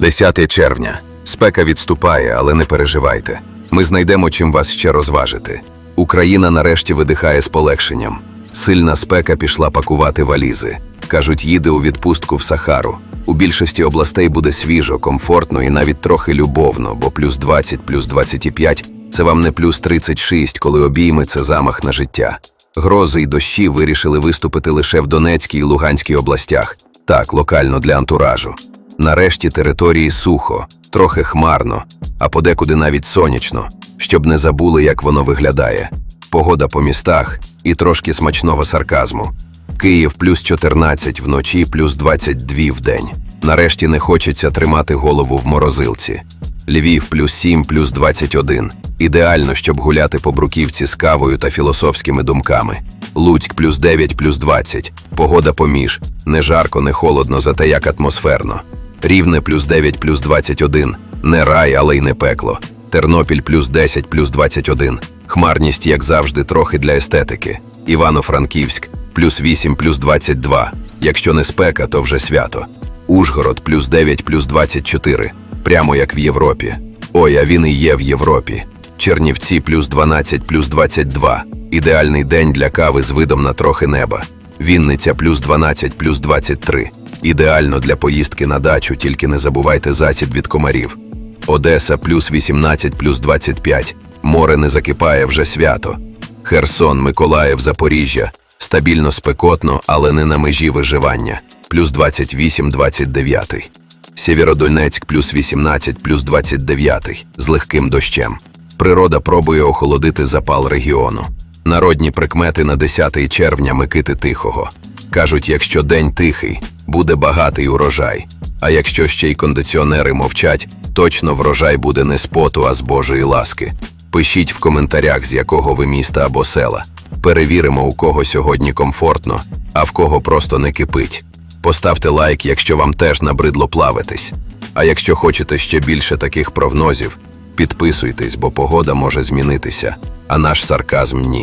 10 червня. Спека відступає, але не переживайте. Ми знайдемо чим вас ще розважити. Україна нарешті видихає з полегшенням. Сильна спека пішла пакувати валізи. Кажуть, їде у відпустку в Сахару. У більшості областей буде свіжо, комфортно і навіть трохи любовно, бо плюс 20, плюс 25 – це вам не плюс 36, коли обійми це замах на життя. Грози й дощі вирішили виступити лише в Донецькій і Луганській областях, так, локально для антуражу. Нарешті території сухо, трохи хмарно, а подекуди навіть сонячно, щоб не забули, як воно виглядає. Погода по містах і трошки смачного сарказму. Київ плюс 14 вночі, плюс 22 в день. Нарешті не хочеться тримати голову в морозилці. Львів плюс 7, плюс 21. Ідеально, щоб гуляти по бруківці з кавою та філософськими думками. Луцьк плюс 9, плюс 20. Погода поміж. Не жарко, не холодно, зате як атмосферно. Рівне плюс 9, плюс 21. Не рай, але й не пекло. Тернопіль плюс 10, плюс 21. Хмарність, як завжди, трохи для естетики. Івано-Франківськ плюс 8, плюс 22. Якщо не спека, то вже свято. Ужгород плюс 9, плюс 24. Прямо як в Європі. Ой, а він і є в Європі. Чернівці плюс 12, плюс 22. Ідеальний день для кави з видом на трохи неба. Вінниця плюс 12, плюс 23. Ідеально для поїздки на дачу, тільки не забувайте засіб від комарів. Одеса плюс 18, плюс 25. Море не закипає вже свято. Херсон, Миколаїв, Запоріжжя. Стабільно спекотно, але не на межі виживання. Плюс 28, 29. Сєвєродонецьк плюс 18, плюс 29. З легким дощем. Природа пробує охолодити запал регіону. Народні прикмети на 10 червня Микити Тихого. Кажуть, якщо день тихий, буде багатий урожай. А якщо ще й кондиціонери мовчать, точно врожай буде не з поту, а з Божої ласки. Пишіть в коментарях, з якого ви міста або села. Перевіримо, у кого сьогодні комфортно, а в кого просто не кипить. Поставте лайк, якщо вам теж набридло плавитись. А якщо хочете ще більше таких прогнозів, підписуйтесь, бо погода може змінитися, а наш сарказм ні.